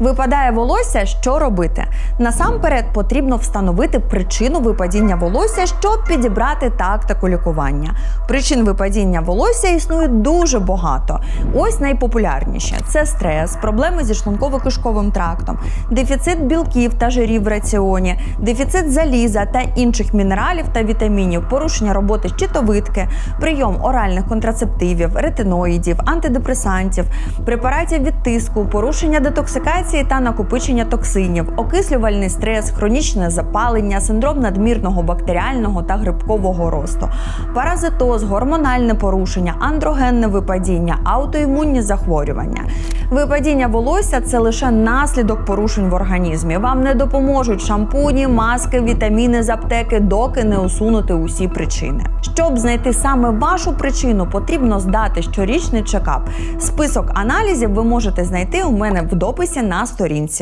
Випадає волосся, що робити? Насамперед потрібно встановити причину випадіння волосся, щоб підібрати тактику лікування. Причин випадіння волосся існує дуже багато. Ось найпопулярніші: це стрес, проблеми зі шлунково-кишковим трактом, дефіцит білків та жирів в раціоні, дефіцит заліза та інших мінералів та вітамінів, порушення роботи щитовидки, прийом оральних контрацептивів, ретиноїдів, антидепресантів, препаратів від тиску, порушення детоксикації та накопичення токсинів, окислювальний стрес, хронічне запалення, синдром надмірного бактеріального та грибкового росту, паразитоз, гормональне порушення, андрогенне випадіння, аутоімунні захворювання. Випадіння волосся це лише наслідок порушень в організмі. Вам не допоможуть шампуні, маски, вітаміни з аптеки, доки не усунути усі причини. Щоб знайти саме вашу причину, потрібно здати щорічний чекап. Список аналізів ви можете знайти у мене в дописі на сторінці.